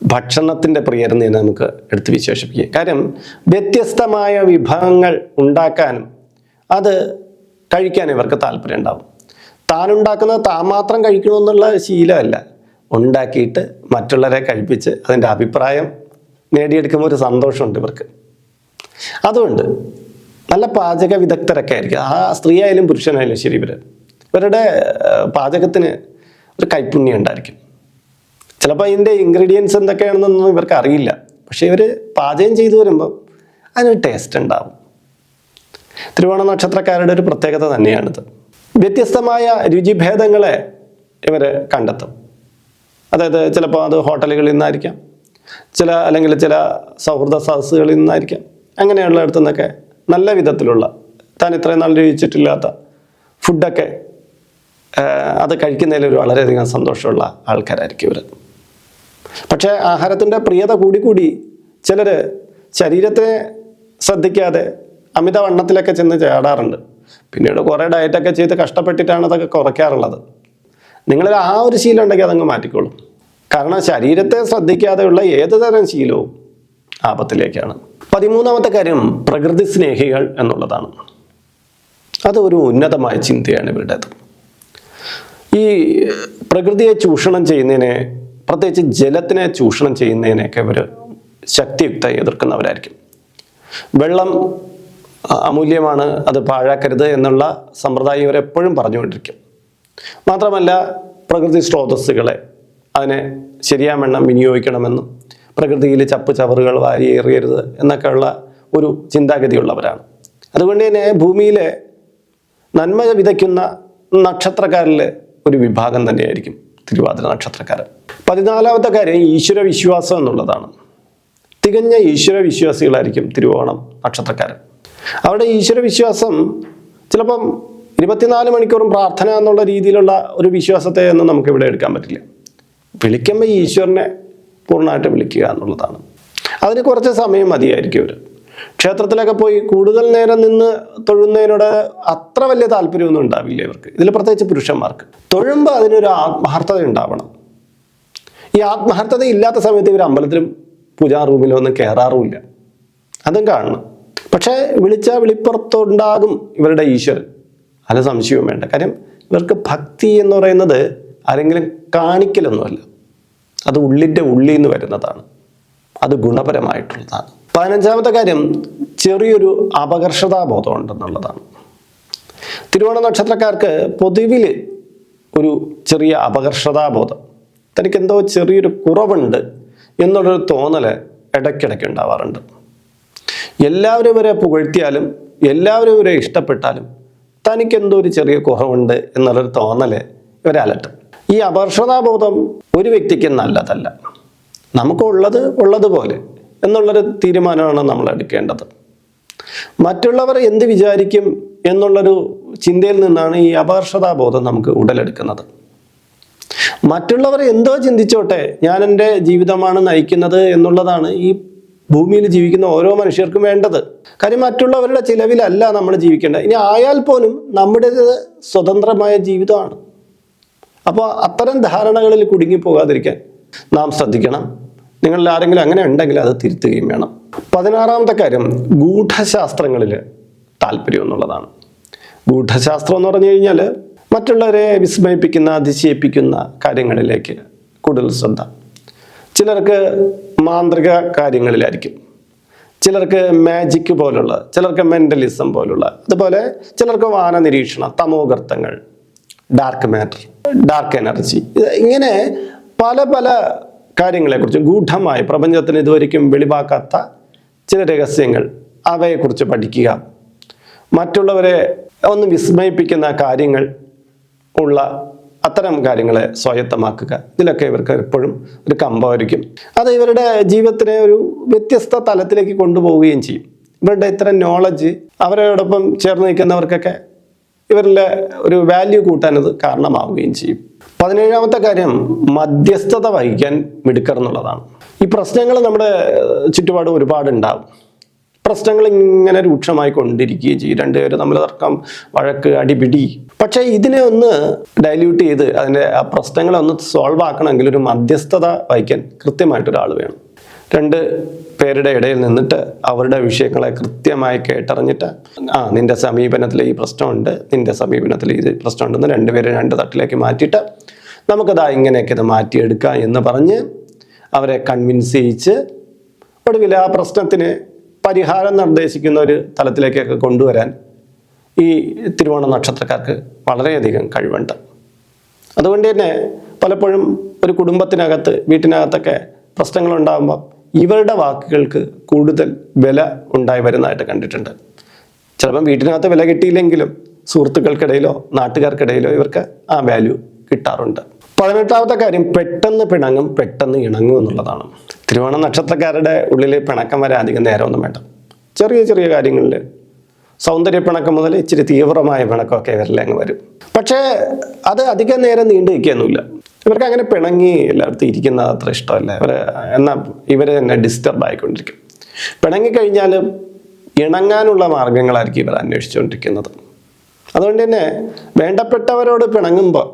ഭക്ഷണത്തിന്റെ പ്രിയരെന്ന് തന്നെ നമുക്ക് എടുത്ത് വിശേഷിപ്പിക്കാം. കാര്യം വ്യത്യസ്തമായ വിഭവങ്ങൾ ഉണ്ടാക്കാനും അത് കഴിക്കാൻ ഇവർക്ക് താല്പര്യം ഉണ്ടാവും. താനുണ്ടാക്കുന്നത് താൻ മാത്രം കഴിക്കണമെന്നുള്ള ശീലമല്ല. ഉണ്ടാക്കിയിട്ട് മറ്റുള്ളവരെ കഴിപ്പിച്ച് അതിന്റെ അഭിപ്രായം നേടിയെടുക്കുമ്പോൾ ഒരു സന്തോഷമുണ്ട് ഇവർക്ക്. അതുകൊണ്ട് നല്ല പാചക വിദഗ്ധരൊക്കെ ആയിരിക്കും. ആ സ്ത്രീ ആയാലും പുരുഷനായാലും ശരി ഇവർ ഇവരുടെ പാചകത്തിന് ഒരു കൈപ്പുണ്യം ഉണ്ടായിരിക്കും. ചിലപ്പോൾ അതിന്റെ ഇൻഗ്രീഡിയൻസ് എന്തൊക്കെയാണെന്നൊന്നും ഇവർക്ക് അറിയില്ല. പക്ഷേ ഇവർ പാചകം ചെയ്തു വരുമ്പോൾ അതിനൊരു ടേസ്റ്റ് ഉണ്ടാവും. തിരുവോണ നക്ഷത്രക്കാരുടെ ഒരു പ്രത്യേകത തന്നെയാണിത്. വ്യത്യസ്തമായ രുചിഭേദങ്ങളെ ഇവർ കണ്ടെത്തും. അതായത് ചിലപ്പോൾ അത് ഹോട്ടലുകളിൽ നിന്നായിരിക്കാം. ചില അല്ലെങ്കിൽ ചില സൗഹൃദ സദസ്സുകളിൽ നിന്നായിരിക്കാം. അങ്ങനെയുള്ള അടുത്തു നിന്നൊക്കെ നല്ല വിധത്തിലുള്ള താൻ ഇത്രയും നാൾ ജീവിച്ചിട്ടില്ലാത്ത ഫുഡൊക്കെ അത് കഴിക്കുന്നതിൽ ഒരു വളരെയധികം സന്തോഷമുള്ള ആൾക്കാരായിരിക്കും ഇവർ പക്ഷേ ആഹാരത്തിന്റെ പ്രിയത കൂടിക്കൂടി കൂടി ചിലർ ശരീരത്തെ ശ്രദ്ധിക്കാതെ അമിതവണ്ണത്തിലൊക്കെ ചെന്ന് ചേടാറുണ്ട്. പിന്നീട് കുറേ ഡയറ്റൊക്കെ ചെയ്ത് കഷ്ടപ്പെട്ടിട്ടാണ് അതൊക്കെ കുറയ്ക്കാറുള്ളത്. നിങ്ങൾ ആ ഒരു ശീലം ഉണ്ടെങ്കിൽ അതങ്ങ് മാറ്റിക്കോളും. കാരണം ശരീരത്തെ ശ്രദ്ധിക്കാതെയുള്ള ഏത് തരം ശീലവും ആപത്തിലേക്കാണ്. പതിമൂന്നാമത്തെ കാര്യം പ്രകൃതി സ്നേഹികൾ എന്നുള്ളതാണ്. അത് ഒരു ഉന്നതമായ ചിന്തയാണ് ഇവരുടേത്. ഈ പ്രകൃതിയെ ചൂഷണം ചെയ്യുന്നതിനെ പ്രത്യേകിച്ച് ജലത്തിനെ ചൂഷണം ചെയ്യുന്നതിനെയൊക്കെ ഇവർ ശക്തിയുക്തമായി എതിർക്കുന്നവരായിരിക്കും. വെള്ളം അമൂല്യമാണ് അത് പാഴാക്കരുത് എന്നുള്ള സമ്പ്രദായം ഇവരെപ്പോഴും പറഞ്ഞുകൊണ്ടിരിക്കും. മാത്രമല്ല പ്രകൃതി സ്രോതസ്സുകളെ അതിനെ ശരിയാവണ്ണം വിനിയോഗിക്കണമെന്നും പ്രകൃതിയിൽ ചപ്പ് ചവറുകൾ വാരി എറിയരുത് എന്നൊക്കെയുള്ള ഒരു ചിന്താഗതിയുള്ളവരാണ്. അതുകൊണ്ട് തന്നെ ഭൂമിയിലെ നന്മ വിതയ്ക്കുന്ന നക്ഷത്രക്കാരിലെ ഒരു വിഭാഗം തന്നെയായിരിക്കും തിരുവാതിര നക്ഷത്രക്കാരൻ. പതിനാലാമത്തെ കാര്യം ഈശ്വര വിശ്വാസം എന്നുള്ളതാണ്. തികഞ്ഞ ഈശ്വര വിശ്വാസികളായിരിക്കും തിരുവോണം നക്ഷത്രക്കാരൻ. അവരുടെ ഈശ്വര വിശ്വാസം ചിലപ്പം ഇരുപത്തിനാല് മണിക്കൂറും പ്രാർത്ഥന എന്നുള്ള രീതിയിലുള്ള ഒരു വിശ്വാസത്തെ ഒന്നും നമുക്കിവിടെ എടുക്കാൻ പറ്റില്ല. വിളിക്കുമ്പോൾ ഈശ്വരനെ പൂർണമായിട്ട് വിളിക്കുക എന്നുള്ളതാണ്. അതിന് കുറച്ച് സമയം മതിയായിരിക്കും അവർ ക്ഷേത്രത്തിലൊക്കെ പോയി കൂടുതൽ നേരം നിന്ന് തൊഴുന്നതിനോട് അത്ര വലിയ താല്പര്യമൊന്നും ഉണ്ടാവില്ല ഇവർക്ക്. ഇതിൽ പ്രത്യേകിച്ച് പുരുഷന്മാർക്ക്. തൊഴുമ്പോൾ അതിനൊരു ആത്മാർത്ഥത ഉണ്ടാവണം. ഈ ആത്മാർത്ഥത ഇല്ലാത്ത സമയത്ത് ഇവർ അമ്പലത്തിലും പൂജാ റൂമിലോ ഒന്നും കയറാറുമില്ല അതും കാണണം. പക്ഷേ വിളിച്ച വിളിപ്പുറത്തുണ്ടാകും ഇവരുടെ ഈശ്വരൻ. അല്ല സംശയവും വേണ്ട. കാര്യം ഇവർക്ക് ഭക്തി എന്ന് പറയുന്നത് ആരെങ്കിലും കാണിക്കലൊന്നുമല്ല. അത് ഉള്ളിന്റെ ഉള്ളിൽ നിന്ന് വരുന്നതാണ്. അത് ഗുണപരമായിട്ടുള്ളതാണ്. പതിനഞ്ചാമത്തെ കാര്യം ചെറിയൊരു അപകർഷതാബോധം ഉണ്ടെന്നുള്ളതാണ് തിരുവോണ നക്ഷത്രക്കാർക്ക് പൊതുവിൽ ഒരു ചെറിയ അപകർഷതാബോധം. തനിക്ക് എന്തോ ചെറിയൊരു കുറവുണ്ട് എന്നുള്ളൊരു തോന്നൽ ഇടയ്ക്കിടയ്ക്ക് ഉണ്ടാവാറുണ്ട്. എല്ലാവരും വരെ പുകഴ്ത്തിയാലും എല്ലാവരും ഇവരെ ഇഷ്ടപ്പെട്ടാലും തനിക്കെന്തോ ഒരു ചെറിയ കുറവുണ്ട് എന്നുള്ളൊരു തോന്നൽ ഇവരെ അലട്ടും. ഈ അപർഷതാബോധം ഒരു വ്യക്തിക്ക് നല്ലതല്ല. നമുക്കുള്ളത് ഉള്ളതുപോലെ എന്നുള്ളൊരു തീരുമാനമാണ് നമ്മൾ എടുക്കേണ്ടത്. മറ്റുള്ളവർ എന്ത് വിചാരിക്കും എന്നുള്ളൊരു ചിന്തയിൽ നിന്നാണ് ഈ അപർഷതാബോധം നമുക്ക് ഉടലെടുക്കുന്നത്. മറ്റുള്ളവർ എന്തോ ചിന്തിച്ചോട്ടെ ഞാൻ എന്റെ ജീവിതമാണ് നയിക്കുന്നത് എന്നുള്ളതാണ് ഈ ഭൂമിയിൽ ജീവിക്കുന്ന ഓരോ മനുഷ്യർക്കും വേണ്ടത്. കാര്യം മറ്റുള്ളവരുടെ ചിലവിലല്ല നമ്മൾ ജീവിക്കേണ്ടത്. ഇനി ആയാൽ പോലും നമ്മുടേത് സ്വതന്ത്രമായ ജീവിതമാണ്. അപ്പോൾ അത്തരം ധാരണകളിൽ കുടുങ്ങിപ്പോകാതിരിക്കാൻ നാം ശ്രദ്ധിക്കണം. നിങ്ങളിൽ ആരെങ്കിലും അങ്ങനെ ഉണ്ടെങ്കിൽ അത് തിരുത്തുകയും വേണം. പതിനാറാമത്തെ കാര്യം ഗൂഢശാസ്ത്രങ്ങളിൽ താല്പര്യം എന്നുള്ളതാണ്. ഗൂഢശാസ്ത്രം എന്ന് പറഞ്ഞു കഴിഞ്ഞാൽ മറ്റുള്ളവരെ വിസ്മയിപ്പിക്കുന്ന അതിശയിപ്പിക്കുന്ന കാര്യങ്ങളിലേക്ക് കൂടുതൽ ശ്രദ്ധ. ചിലർക്ക് മാന്ത്രിക കാര്യങ്ങളിലായിരിക്കും. ചിലർക്ക് മാജിക് പോലുള്ള ചിലർക്ക് മെന്റലിസം പോലുള്ള അതുപോലെ ചിലർക്ക് വാന നിരീക്ഷണം തമോഗർത്തങ്ങൾ ഡാർക്ക് മാറ്റർ ഡാർക്ക് എനർജി ഇങ്ങനെ പല പല കാര്യങ്ങളെക്കുറിച്ച് ഗൂഢമായി പ്രപഞ്ചത്തിന് ഇതുവരെയും വെളിവാക്കാത്ത ചില രഹസ്യങ്ങൾ അവയെക്കുറിച്ച് പഠിക്കുക. മറ്റുള്ളവരെ ഒന്ന് വിസ്മയിപ്പിക്കുന്ന കാര്യങ്ങൾ ഉള്ള അത്തരം കാര്യങ്ങളെ സ്വായത്തമാക്കുക. ഇതിലൊക്കെ ഇവർക്ക് എപ്പോഴും ഒരു കമ്പമായിരിക്കും അത് ഇവരുടെ ജീവിതത്തിനെ ഒരു വ്യത്യസ്ത തലത്തിലേക്ക് കൊണ്ടുപോവുകയും ചെയ്യും. ഇവരുടെ ഇത്തരം നോളജ് അവരോടൊപ്പം ചേർന്ന് നിൽക്കുന്നവർക്കൊക്കെ ഇവരിലെ ഒരു വാല്യൂ കൂട്ടാൻ അത് കാരണമാവുകയും ചെയ്യും. പതിനേഴാമത്തെ കാര്യം മധ്യസ്ഥത വഹിക്കാൻ മിടുക്കർ എന്നുള്ളതാണ്. ഈ പ്രശ്നങ്ങൾ നമ്മുടെ ചുറ്റുപാടും ഒരുപാട് ഉണ്ടാവും പ്രശ്നങ്ങൾ ഇങ്ങനെ രൂക്ഷമായി കൊണ്ടിരിക്കുകയും ചെയ്യും. രണ്ടുപേരും തമ്മിൽ തർക്കം വഴക്ക് അടിപിടി. പക്ഷേ ഇതിനെ ഒന്ന് ഡൈല്യൂട്ട് ചെയ്ത് അതിന്റെ ആ പ്രശ്നങ്ങളെ ഒന്ന് സോൾവ് ആക്കണമെങ്കിൽ ഒരു മധ്യസ്ഥത വഹിക്കാൻ കൃത്യമായിട്ടൊരാൾ വേണം. രണ്ട് പേരുടെ ഇടയിൽ നിന്നിട്ട് അവരുടെ വിഷയങ്ങളെ കൃത്യമായി കേട്ടറിഞ്ഞിട്ട് ആ നിന്റെ സമീപനത്തിൽ ഈ പ്രശ്നമുണ്ട് നിന്റെ സമീപനത്തിൽ ഈ പ്രശ്നമുണ്ടെന്ന് രണ്ടുപേരെ രണ്ട് തട്ടിലേക്ക് മാറ്റിയിട്ട് നമുക്കതാ ഇങ്ങനെയൊക്കെ ഇത് മാറ്റിയെടുക്കാം എന്ന് പറഞ്ഞ് അവരെ കൺവിൻസ് ചെയ്യിച്ച് ഒടുവിൽ ആ പ്രശ്നത്തിന് പരിഹാരം നിർദ്ദേശിക്കുന്ന ഒരു തലത്തിലേക്കൊക്കെ കൊണ്ടുവരാൻ ഈ തിരുവോണ നക്ഷത്രക്കാർക്ക് വളരെയധികം കഴിവുണ്ട്. അതുകൊണ്ട് തന്നെ പലപ്പോഴും ഒരു കുടുംബത്തിനകത്ത് വീട്ടിനകത്തൊക്കെ പ്രശ്നങ്ങൾ ഉണ്ടാകുമ്പോൾ ഇവരുടെ വാക്കുകൾക്ക് കൂടുതൽ വില ഉണ്ടായി വരുന്നതായിട്ട് കണ്ടിട്ടുണ്ട്. ചിലപ്പം വീട്ടിനകത്ത് വില കിട്ടിയില്ലെങ്കിലും സുഹൃത്തുക്കൾക്കിടയിലോ നാട്ടുകാർക്കിടയിലോ ഇവർക്ക് ആ വാല്യൂ കിട്ടാറുണ്ട്. പതിനെട്ടാമത്തെ കാര്യം പെട്ടെന്ന് പിണങ്ങും പെട്ടെന്ന് ഇണങ്ങും എന്നുള്ളതാണ്. തിരുവോണ നക്ഷത്രക്കാരുടെ ഉള്ളിൽ പിണക്കം വരാൻ അധികം നേരമൊന്നും വേണ്ട. ചെറിയ ചെറിയ കാര്യങ്ങളിൽ സൗന്ദര്യ പിണക്കം മുതൽ ഇച്ചിരി തീവ്രമായ പിണക്കമൊക്കെ ഇവരിൽ അങ്ങ് വരും. പക്ഷേ അത് അധികം നേരം നീണ്ടു നിൽക്കുകയൊന്നുമില്ല ഇവർക്ക് അങ്ങനെ പിണങ്ങി എല്ലായിടത്തും ഇരിക്കുന്നത് അത്ര ഇഷ്ടമല്ല. ഇവർ എന്നാൽ ഇവർ തന്നെ ഡിസ്റ്റർബ് ആയിക്കൊണ്ടിരിക്കും. പിണങ്ങി കഴിഞ്ഞാൽ ഇണങ്ങാനുള്ള മാർഗങ്ങളായിരിക്കും ഇവർ അന്വേഷിച്ചുകൊണ്ടിരിക്കുന്നത്. അതുകൊണ്ട് തന്നെ വേണ്ടപ്പെട്ടവരോട് പിണങ്ങുമ്പോൾ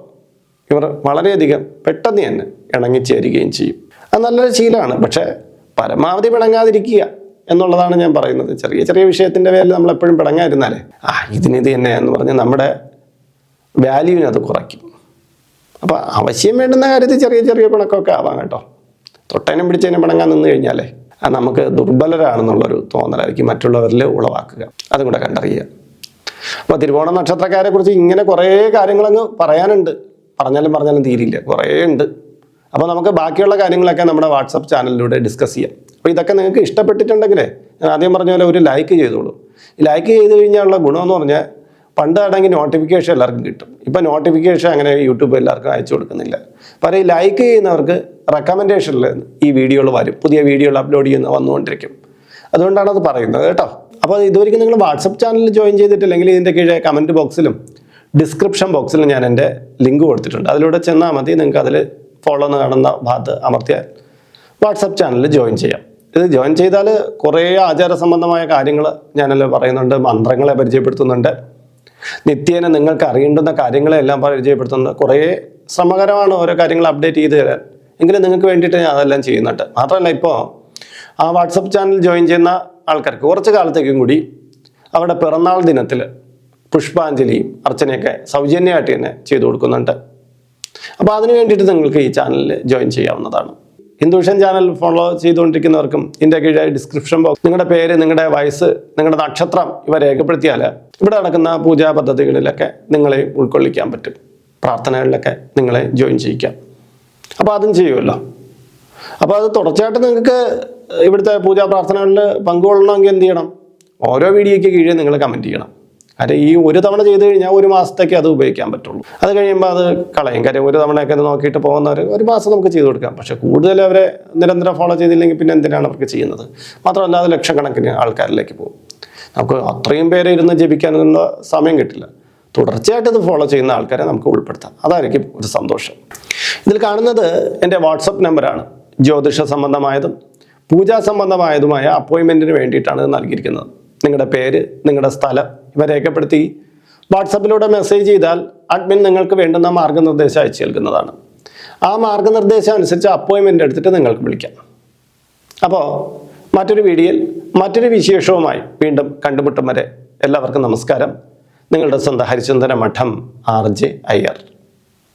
ഇവർ വളരെയധികം പെട്ടെന്ന് തന്നെ ഇണങ്ങിച്ചേരുകയും ചെയ്യും. അത് നല്ലൊരു ശീലമാണ്. പക്ഷേ പരമാവധി പിണങ്ങാതിരിക്കുക എന്നുള്ളതാണ് ഞാൻ പറയുന്നത്. ചെറിയ ചെറിയ വിഷയത്തിന്റെ പേരിൽ നമ്മൾ എപ്പോഴും പിടങ്ങായിരുന്നാലേ ആ ഇതിനിത് തന്നെ എന്ന് പറഞ്ഞ് നമ്മുടെ വാല്യൂവിനെ അത് കുറയ്ക്കും. അപ്പോൾ ആവശ്യം വേണ്ടുന്ന കാര്യത്തിൽ ചെറിയ ചെറിയ പിണക്കമൊക്കെ ആവാം കേട്ടോ. തൊട്ടേനും പിടിച്ചതിനും പിണങ്ങാൻ നിന്ന് കഴിഞ്ഞാലേ അത് നമുക്ക് ദുർബലരാണെന്നുള്ളൊരു തോന്നലായിരിക്കും മറ്റുള്ളവരിൽ ഉളവാക്കുക. അതും കൂടെ കണ്ടറിയുക. അപ്പോൾ തിരുവോണ നക്ഷത്രക്കാരെ കുറിച്ച് ഇങ്ങനെ കുറേ കാര്യങ്ങളങ്ങ് പറയാനുണ്ട്. പറഞ്ഞാലും പറഞ്ഞാലും തീരില്ല. കുറേ ഉണ്ട്. അപ്പോൾ നമുക്ക് ബാക്കിയുള്ള കാര്യങ്ങളൊക്കെ നമ്മുടെ വാട്സപ്പ് ചാനലിലൂടെ ഡിസ്കസ് ചെയ്യാം. അപ്പോൾ ഇതൊക്കെ നിങ്ങൾക്ക് ഇഷ്ടപ്പെട്ടിട്ടുണ്ടെങ്കിൽ ഞാൻ ആദ്യം പറഞ്ഞ പോലെ ഒരു ലൈക്ക് ചെയ്തോളൂ. ലൈക്ക് ചെയ്ത് കഴിഞ്ഞാലുള്ള ഗുണമെന്ന് പറഞ്ഞാൽ പണ്ട് ആണെങ്കിൽ നോട്ടിഫിക്കേഷൻ എല്ലാവർക്കും കിട്ടും. ഇപ്പം നോട്ടിഫിക്കേഷൻ അങ്ങനെ യൂട്യൂബ് എല്ലാവർക്കും അയച്ചു കൊടുക്കുന്നില്ല. അപ്പോൾ ഈ ലൈക്ക് ചെയ്യുന്നവർക്ക് റെക്കമെൻഡേഷനിൽ ഈ വീഡിയോകൾ വരും. പുതിയ വീഡിയോകൾ അപ്ലോഡ് ചെയ്യുന്ന വന്നുകൊണ്ടിരിക്കും. അതുകൊണ്ടാണ് അത് പറയുന്നത് കേട്ടോ. അപ്പോൾ ഇതുവരെയും നിങ്ങൾ വാട്സപ്പ് ചാനലിൽ ജോയിൻ ചെയ്തിട്ടില്ലെങ്കിൽ ഇതിന്റെ കീഴെ കമന്റ് ബോക്സിലും ഡിസ്ക്രിപ്ഷൻ ബോക്സിലും ഞാൻ എന്റെ ലിങ്ക് കൊടുത്തിട്ടുണ്ട്. അതിലൂടെ ചെന്നാൽ മതി. നിങ്ങൾക്ക് അതിൽ ഫോളോ എന്ന് കാണുന്ന ഭാഗത്ത് അമർത്തിയാൽ വാട്സപ്പ് ചാനലിൽ ജോയിൻ ചെയ്യാം. ഇത് ജോയിൻ ചെയ്താൽ കുറേ ആചാര സംബന്ധമായ കാര്യങ്ങൾ ഞാനല്ലോ പറയുന്നുണ്ട് മന്ത്രങ്ങളെ പരിചയപ്പെടുത്തുന്നുണ്ട്. നിത്യേന നിങ്ങൾക്ക് അറിയേണ്ടുന്ന കാര്യങ്ങളെല്ലാം പരിചയപ്പെടുത്തുന്നുണ്ട്. കുറേ ശ്രമകരമാണ് ഓരോ കാര്യങ്ങൾ അപ്ഡേറ്റ് ചെയ്ത് തരാൻ. എങ്കിലും നിങ്ങൾക്ക് വേണ്ടിയിട്ട് ഞാൻ അതെല്ലാം ചെയ്യുന്നുണ്ട്. മാത്രമല്ല ഇപ്പോൾ ആ വാട്സപ്പ് ചാനൽ ജോയിൻ ചെയ്യുന്ന ആൾക്കാർക്ക് കുറച്ച് കാലത്തേക്കും കൂടി അവരുടെ പിറന്നാൾ ദിനത്തിൽ പുഷ്പാഞ്ജലിയും അർച്ചനയൊക്കെ സൗജന്യമായിട്ട് തന്നെ ചെയ്തു കൊടുക്കുന്നുണ്ട്. അപ്പോൾ അതിന് വേണ്ടിയിട്ട് നിങ്ങൾക്ക് ഈ ചാനലിൽ ജോയിൻ ചെയ്യാവുന്നതാണ്. ഹിന്ദുഷൻ ചാനൽ ഫോളോ ചെയ്തുകൊണ്ടിരിക്കുന്നവർക്കും ഇതിന്റെ കീഴെ ഡിസ്ക്രിപ്ഷൻ ബോക്സ് നിങ്ങളുടെ പേര് നിങ്ങളുടെ വയസ്സ് നിങ്ങളുടെ നക്ഷത്രം ഇവ രേഖപ്പെടുത്തിയാൽ ഇവിടെ നടക്കുന്ന പൂജാ പദ്ധതികളിലൊക്കെ നിങ്ങളെ ഉൾക്കൊള്ളിക്കാൻ പറ്റും. പ്രാർത്ഥനകളിലൊക്കെ നിങ്ങളെ ജോയിൻ ചെയ്യിക്കാം. അപ്പോൾ അതും ചെയ്യുമല്ലോ. അപ്പോൾ അത് തുടർച്ചയായിട്ട് നിങ്ങൾക്ക് ഇവിടുത്തെ പൂജാ പ്രാർത്ഥനകളിൽ പങ്കുകൊള്ളണമെങ്കിൽ എന്ത് ചെയ്യണം? ഓരോ വീഡിയോയ്ക്ക് കീഴിൽ നിങ്ങൾ കമന്റ് ചെയ്യണം. കാര്യം ഈ ഒരു തവണ ചെയ്ത് കഴിഞ്ഞാൽ ഒരു മാസത്തേക്ക് അത് ഉപയോഗിക്കാൻ പറ്റുള്ളൂ. അത് കഴിയുമ്പോൾ അത് കളയും. കാര്യം ഒരു തവണയൊക്കെ അത് നോക്കിയിട്ട് പോകുന്നവർ ഒരു മാസം നമുക്ക് ചെയ്ത് കൊടുക്കാം. പക്ഷേ കൂടുതൽ അവരെ നിരന്തരം ഫോളോ ചെയ്തില്ലെങ്കിൽ പിന്നെ എന്തിനാണ് അവർക്ക് ചെയ്യുന്നത്? മാത്രമല്ല അത് ലക്ഷക്കണക്കിന് ആൾക്കാരിലേക്ക് പോകും. നമുക്ക് അത്രയും പേരെ ഇരുന്ന് ജപിക്കാനുള്ള സമയം കിട്ടില്ല. തുടർച്ചയായിട്ട് ഇത് ഫോളോ ചെയ്യുന്ന ആൾക്കാരെ നമുക്ക് ഉൾപ്പെടുത്താം. അതായിരിക്കും ഒരു സന്തോഷം. ഇതിൽ കാണുന്നത് എന്റെ വാട്സപ്പ് നമ്പറാണ്. ജ്യോതിഷ സംബന്ധമായതും പൂജാ സംബന്ധമായതുമായ അപ്പോയിൻമെന്റിന് വേണ്ടിയിട്ടാണ് ഇത് നൽകിയിരിക്കുന്നത്. നിങ്ങളുടെ പേര് നിങ്ങളുടെ സ്ഥലം ഇവ രേഖപ്പെടുത്തി വാട്സപ്പിലൂടെ മെസ്സേജ് ചെയ്താൽ അഡ്മിൻ നിങ്ങൾക്ക് വേണ്ടുന്ന മാർഗനിർദ്ദേശം അയച്ചു നൽകുന്നതാണ്. ആ മാർഗനിർദ്ദേശം അനുസരിച്ച് അപ്പോയിൻമെന്റ് എടുത്തിട്ട് നിങ്ങൾക്ക് വിളിക്കാം. അപ്പോൾ മറ്റൊരു വീഡിയോയിൽ മറ്റൊരു വിശേഷവുമായി വീണ്ടും കണ്ടുമുട്ടും വരെ എല്ലാവർക്കും നമസ്കാരം. നിങ്ങളുടെ സ്വന്തം ഹരിചന്ദന മഠം ആർ ജെ അയ്യർ.